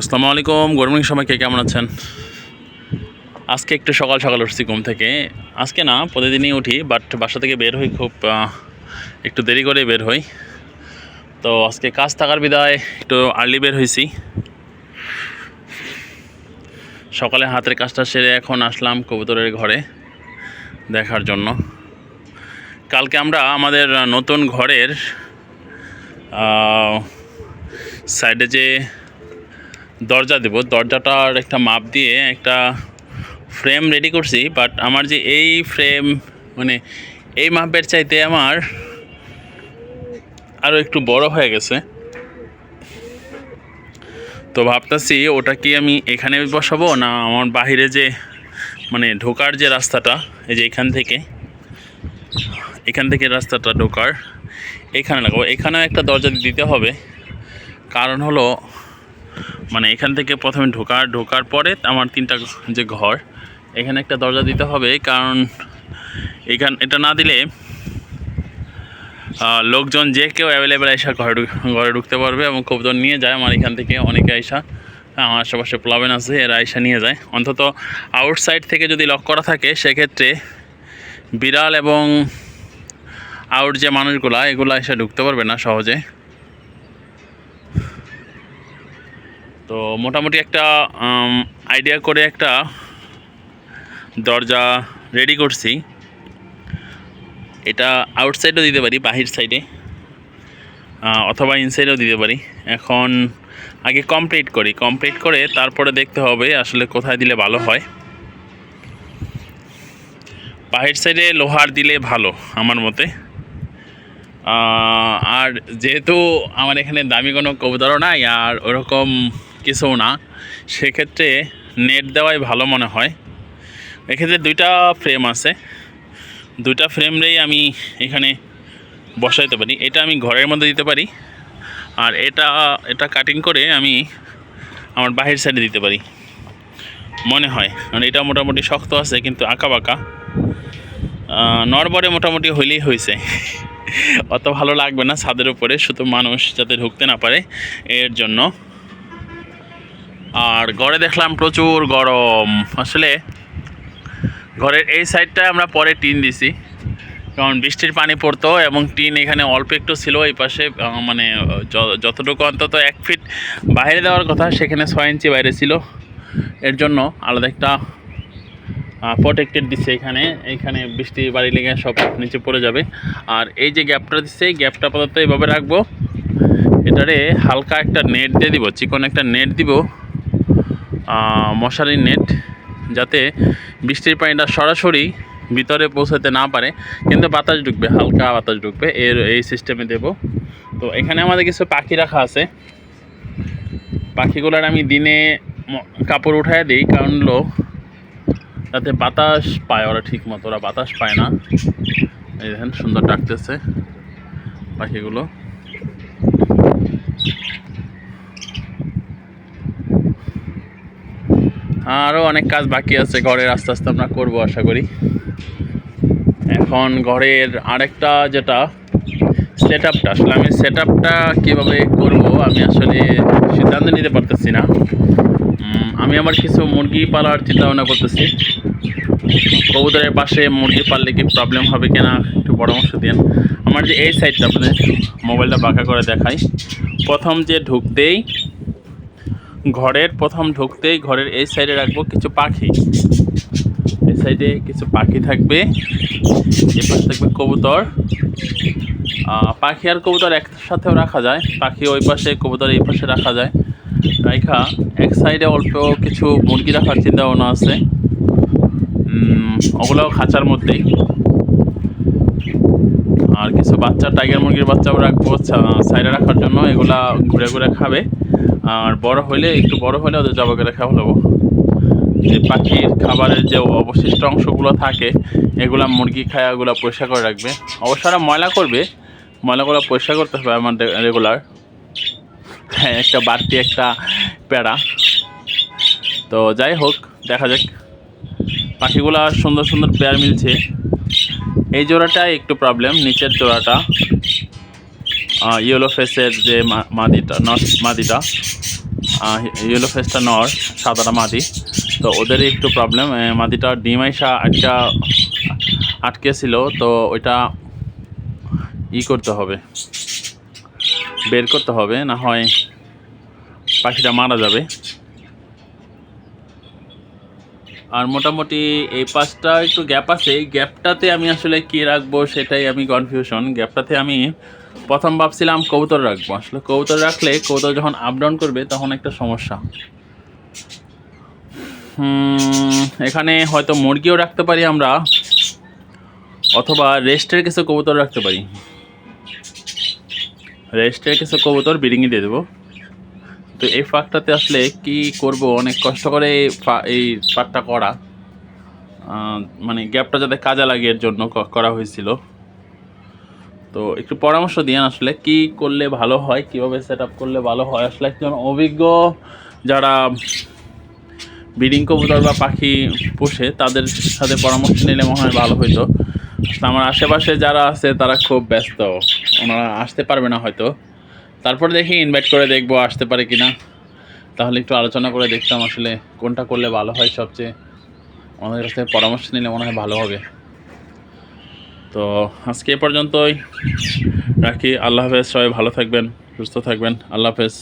আসসালামু আলাইকুম, good morning সবাইকে কেমন আছেন? আজকে একটু সকাল সকাল উঠছি ঘুম থেকে। আজকে না, প্রতিদিনই উঠি বাট বাসা থেকে বের হই খুব একটু দেরি করে বের হই। তো আজকে কাজ থাকার বিদায়, একটু আর্লি বের হয়েছি সকালে হাতের কাজটা সেরে এখন আসলাম কবুতরের ঘরে দেখার জন্য। কালকে আমরা আমাদের নতুন ঘরের সাইডে যে দরজা দেব। দরজাটার একটা মাপ দিয়ে একটা ফ্রেম রেডি করছি বাট আমার যে এই ফ্রেম মানে এই মাপের চাইতে আমার আরও একটু বড় হয়ে গেছে। তো ভাবতেছি ওটা কি আমি এখানে বসাবো না আমার বাহিরে যে মানে ঢোকার যে রাস্তাটা, এই যে এখান থেকে এখান থেকে রাস্তাটা ঢোকার, এখানে লাগাবো। এখানেও একটা দরজা দিতে হবে। কারণ হলো মানে এখান থেকে প্রথমে ঢোকার ঢোকার পরে আমার তিনটা যে ঘর, এখানে একটা দরজা দিতে হবে, কারণ এখান, এটা না দিলে লোকজন যে কেউ অ্যাভেলেবেল আইসা ঘরে ঘরে ঢুকতে পারবে এবং কবুতর নিয়ে যায়। আমার এখান থেকে অনেকে আইসা, আমার আশেপাশে প্লাবেন আছে, এরা আইসা নিয়ে যায়। অন্তত আউটসাইড থেকে যদি লক করা থাকে, সেক্ষেত্রে বিড়াল এবং আউট যে মানুষগুলা, এগুলো এসে ঢুকতে পারবে না সহজে। তো মোটামুটি একটা আইডিয়া করে একটা দরজা রেডি করছি। এটা আউটসাইডও দিতে পারি, বাহির সাইডে অথবা ইনসাইডেও দিতে পারি। এখন আগে কমপ্লিট করি। কমপ্লিট করে তারপরে দেখতে হবে আসলে কোথায় দিলে ভালো হয়। বাহির সাইডে লোহার দিলে ভালো, আমার মতে। আর যেহেতু আমার এখানে দামি কোনো কবুতরও নাই, আর ওরকম কিছু না, সেক্ষেত্রে নেট দেওয়াই ভালো মনে হয়। এক্ষেত্রে দুইটা ফ্রেম আছে। দুইটা ফ্রেমরেই আমি এখানে বসাইতে পারি। এটা আমি ঘরের মধ্যে দিতে পারি। আর এটা এটা কাটিং করে আমি আমার বাহির সাইডে দিতে পারি। মনে হয়। কারণ এটা মোটামুটি শক্ত আছে, কিন্তু আঁকা বাঁকা। নরবরে মোটামুটি হইলেই হয়েছে অত ভালো লাগবে না ছাদের উপরে, শুধু মানুষ যাতে ঢুকতে না পারে, এর জন্য। আর ঘরে দেখলাম প্রচুর গরম। আসলে ঘরের এই সাইডটা আমরা পরে টিন দিছি, কারণ বৃষ্টির পানি পড়তো এবং টিন এখানে অল্প একটু ছিল এই পাশে মানে যতটুকু অন্তত এক ফিট বাইরে দেওয়ার কথা সেখানে ছয় ইঞ্চি বাইরে ছিল। এর জন্য আলাদা একটা প্রোটেক্টেড দিচ্ছে এখানে এখানে বৃষ্টি বাড়ি লেগে সব নিচে পড়ে যাবে। আর এই যে গ্যাপটা দিচ্ছে এই গ্যাপটা আপাতত এভাবে রাখব। এটারে হালকা একটা নেট দিয়ে দিব, চিকন একটা নেট দিব। মশারির নেট যাতে বৃষ্টির পানিটা সরাসরি ভিতরে পৌঁছাতে না পারে, কিন্তু বাতাস ঢুকবে, হালকা বাতাস ঢুকবে, এর এই সিস্টেমে দেব। তো এখানে আমাদের কিছু পাখি রাখা আছে। পাখিগুলোর আমি দিনে কাপড় উঠায় দিই, কারণ হলো যাতে বাতাস পায়, ওরা ঠিক মতো, ওরা বাতাস পায় না। এই দেখেন, সুন্দর ডাকতেছে পাখিগুলো। আরও অনেক কাজ বাকি আছে, ঘরের আস্তে আস্তে আমরা করব আশা করি। এখন ঘরের আরেকটা যেটা সেট আপটা আসলে আমি সেট আপটা কীভাবে করব আমি আসলে সিদ্ধান্ত নিতে পারতেছি না। আমি আবার কিছু মুরগি পালার চিন্তা ভাবনা করতেছি। কবুতরের পাশে মুরগি পাললে কি প্রবলেম হবে কিনা একটু পরামর্শ দিন। আমার যে এই সাইডটা আপনাদের মোবাইলটা বাঁকা করে দেখাই। প্রথম যে ঢুকতেই ঘরের প্রথম ঢুকতেই ঘরের এই সাইডে রাখব কিছু পাখি। এই সাইডে কিছু পাখি থাকবে এ পাশে থাকবে কবুতর। পাখি আর কবুতর একসাথেও রাখা যায় পাখি ওই পাশে কবুতর এই পাশে রাখা যায়। রাইখা এক সাইডে অল্প কিছু মুরগি রাখার চিন্তা ভাবনা আছে। উম, ওগুলো খাঁচার মধ্যেই। আর কিছু বাচ্চা টাইগার মুরগির বাচ্চাও রাখব সাইডে রাখার জন্য এগুলা ঘুরে ঘুরে খাবে। আর বড় হলে একটু বড় হলে ওদের জবা করে খাওয়া নেব যে পাখির খাবারের যে অবশিষ্ট অংশগুলো থাকে, এগুলা মুরগি খায় ওগুলো পরিষ্কার করে রাখবে। অবশ্য ওরা ময়লা করবে ময়লাগুলো পরিষ্কার করতে হবে আমার রেগুলার। হ্যাঁ একটা বাড়তি একটা প্যাড়া তো যাই হোক, দেখা যাক। পাখিগুলা সুন্দর সুন্দর পেয়ার মিলছে। এই জোড়াটা একটু প্রবলেম নিচের জোড়াটা। ইয়েলো ফেসের যে মাদিটা নট মাদিটা ইয়েলো ফেসটা নর সাদাটা মাদি। তো ওদেরই একটু প্রবলেম মাদিটা ডিম আইসা আটকা আটকে ছিল তো ওইটা ই করতে হবে। বের করতে হবে, না হয় পাখিটা মারা যাবে। আর মোটামুটি এই পাঁচটা একটু গ্যাপ আছে। গ্যাপটাতে আমি আসলে কি রাখব সেটাই আমি কনফিউশন গ্যাপটাতে আমি প্রথম ভাবছিলাম কবুতর রাখব। আসলে কবুতর রাখলে কবুতর যখন আপ ডাউন করবে তখন একটা সমস্যা। এখানে হয়তো মুরগিও রাখতে পারি আমরা, অথবা রেস্টের কিছু কবুতর রাখতে পারি। রেস্টের কিছু কবুতর বিরিঙি দিয়ে দেবো। তো এই ফাঁকটাতে আসলে কি করব, অনেক কষ্ট করে এই ফাঁকটা করা। মানে গ্যাপটা যাতে কাজে লাগে এর জন্য করা হয়েছিল। তো একটু পরামর্শ দিয়েন আসলে কি করলে ভালো হয়, কীভাবে সেট করলে ভালো হয়? আসলে একজন অভিজ্ঞ যারা ব্রিডিং কবুতর বা পাখি পোষে, তাদের সাথে পরামর্শ নিলে মনে হয় ভালো হইতো। আমার আশেপাশে যারা আছে, তারা খুব ব্যস্ত। ওনারা আসতে পারবে না হয়তো। তারপরে দেখি ইনভাইট করে দেখব আসতে পারে কি না তাহলে একটু আলোচনা করে দেখতাম আসলে কোনটা করলে ভালো হয় সবচেয়ে। আমাদের কাছ পরামর্শ নিলে মনে হয় ভালো হবে। তো আজকে এ পর্যন্তই। রাখি। আল্লাহ হাফেজ। সবাই ভালো থাকবেন সুস্থ থাকবেন। আল্লাহ হাফেজ।